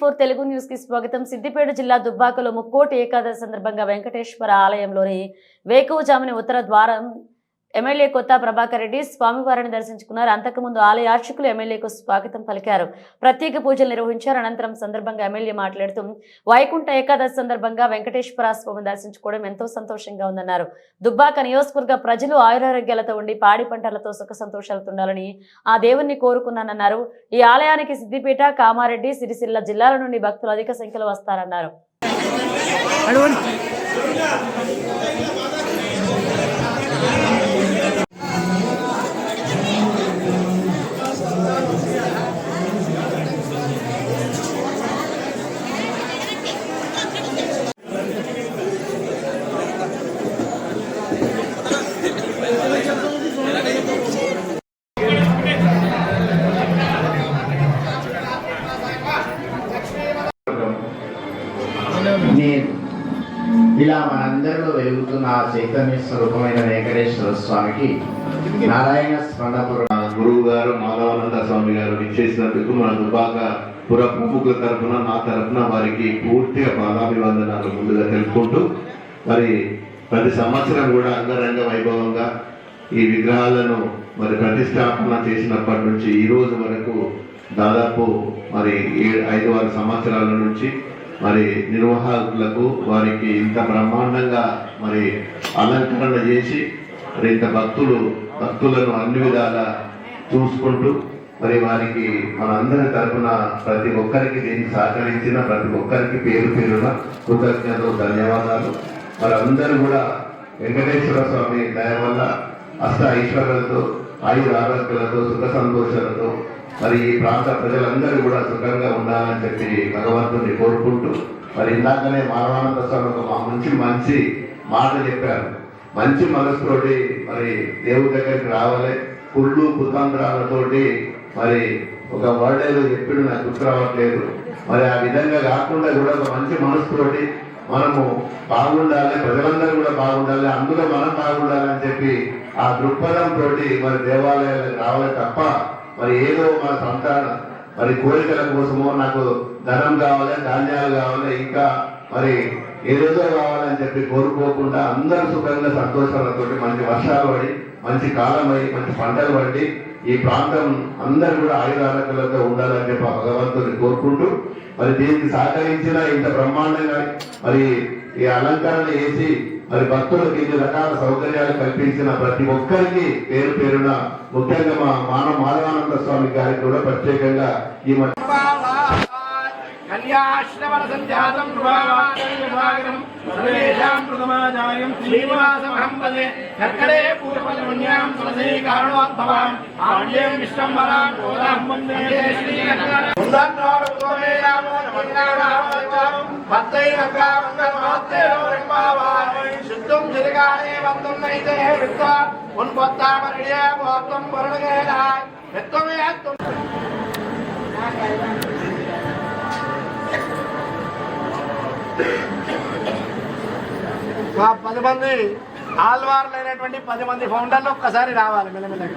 Four Telugu న్యూస్కి స్వాగతం. సిద్దిపేట జిల్లా దుబ్బాకలో ముక్కోటి ఏకాదశి సందర్భంగా వెంకటేశ్వర ఆలయంలోని వేకువజాముని ఉత్తర ద్వారం ఎమ్మెల్యే కొత్త ప్రభాకర్ రెడ్డి స్వామివారిని దర్శించుకున్నారు. అంతకుముందు ఆలయ అర్చకులు ఎమ్మెల్యేకు స్వాగతం పలికారు. ప్రత్యేక పూజలు నిర్వహించారు. అనంతరం సందర్భంగా ఎమ్మెల్యే మాట్లాడుతూ వైకుంఠ ఏకాదశి సందర్భంగా వెంకటేశ్వర స్వామిని దర్శించుకోవడం ఎంతో సంతోషంగా ఉందన్నారు. దుబ్బాక నియోజకవర్గ ప్రజలు ఆయురారోగ్యాలతో ఉండి పాడి పంటలతో సుఖ సంతోషాలతో ఉండాలని ఆ దేవుణ్ణి కోరుకున్నానన్నారు. ఈ ఆలయానికి సిద్దిపేట కామారెడ్డి సిరిసిల్ల జిల్లాల నుండి భక్తులు అధిక సంఖ్యలో వస్తారన్నారు. ఇలా మనందరిలో వెలుగుతున్న ఆ చైతన్య స్వరూపమైన వెంకటేశ్వర స్వామికి నారాయణ స్మరణపురం గురువు గారు మాధవానంద స్వామి గారు ఇచ్చేసినందుకు మన దుబాక పుర ప్రముఖుల తరఫున నా తరఫున వారికి పూర్తిగా పాదాభివందనాలు ముందుగా తెలుపుకుంటూ మరి ప్రతి సంవత్సరం కూడా అంగరంగ వైభవంగా ఈ విగ్రహాలను మరి ప్రతిష్టాపన చేసినప్పటి నుంచి ఈ రోజు వరకు దాదాపు మరి ఏడు ఐదు ఆరు సంవత్సరాల నుంచి మరి నిర్వాహకులకు వారికి ఇంత బ్రహ్మాండంగా మరి అలంకరణ చేసి మరి ఇంత భక్తులు భక్తులను అన్ని విధాల చూసుకుంటూ మరి వారికి మనందరి తరఫున ప్రతి ఒక్కరికి దీన్ని సహకరించిన ప్రతి ఒక్కరికి పేరు పేరున కృతజ్ఞతలు ధన్యవాదాలు. మరి అందరూ కూడా వెంకటేశ్వర స్వామి దయ వల్ల అష్ట ఐశ్వర్యాలతో ఆయుర ఆరోగ్యాలతో సుఖ సంతోషాలతో మరి ఈ ప్రాంత ప్రజలందరూ కూడా సుఖంగా ఉండాలని చెప్పి భగవంతుని కోరుకుంటూ మరి ఇందాకనే మానవానంద స్వామి ఒక మంచి మంచి మాట చెప్పారు. మంచి మనసుతోటి మరి దేవుడి దగ్గరికి రావాలి. కుళ్ళు కుతంత్రాలతోటి మరి ఒక వర్డ్ ఏదో చెప్పిడు నాకు గుర్తురావట్లేదు మరి ఆ విధంగా కాకుండా కూడా ఒక మంచి మనసుతోటి మనము బాగుండాలి ప్రజలందరూ కూడా బాగుండాలి అందులో మనం బాగుండాలి అని చెప్పి ఆ దృక్పథంతో మరి దేవాలయాలకు రావాలి తప్ప మరి ఏదో మన సంతాన. మరి కోరికల కోసమో నాకు ధనం కావాలి ధాన్యాలు కావాలి ఇంకా మరి ఏదేదో కావాలని చెప్పి కోరుకోకుండా అందరూ సుఖంగా సంతోషాలతో మంచి వర్షాలు పడి మంచి కాలం అయి మంచి పంటలు పండి ఈ ప్రాంతం అందరూ కూడా ఆయుధాలతో ఉండాలని చెప్పి భగవంతుని కోరుకుంటూ మరి దీనికి సహకరించిన ఇంత బ్రహ్మాండంగా మరి ఈ అలంకరణ చేసి మరి భక్తులకు ఇన్ని రకాల సౌకర్యాలు కల్పించిన ప్రతి ఒక్కరికి పేరు పేరున ముఖ్యంగా మా మానవ మాధవానంద స్వామి గారికి కూడా ప్రత్యేకంగా ఈ మధ్య కన్యాశ్రవణ సంజాతం ప్రభావాగరం సర్వేషాం ప్రథమాజాయం శ్రీనివాసమహం కర్కడే పూర్వపుణ్యాం తులసీ కారణోద్భవాం ఆళ్యం విశ్వంబరాం గోదాం వందే శ్రీకృష్ణ శుద్ధం తిరగానే వంతున్నైతే విత్త ఉన్పొత్తామరిడే మోత్తం వరుణగేలాయ్ విత్వమే అత్తం మా పది మంది ఆల్వార్లు అయినటువంటి పది మంది ఫౌండర్లు ఒక్కసారి రావాలి మెల్లమెల్లగా.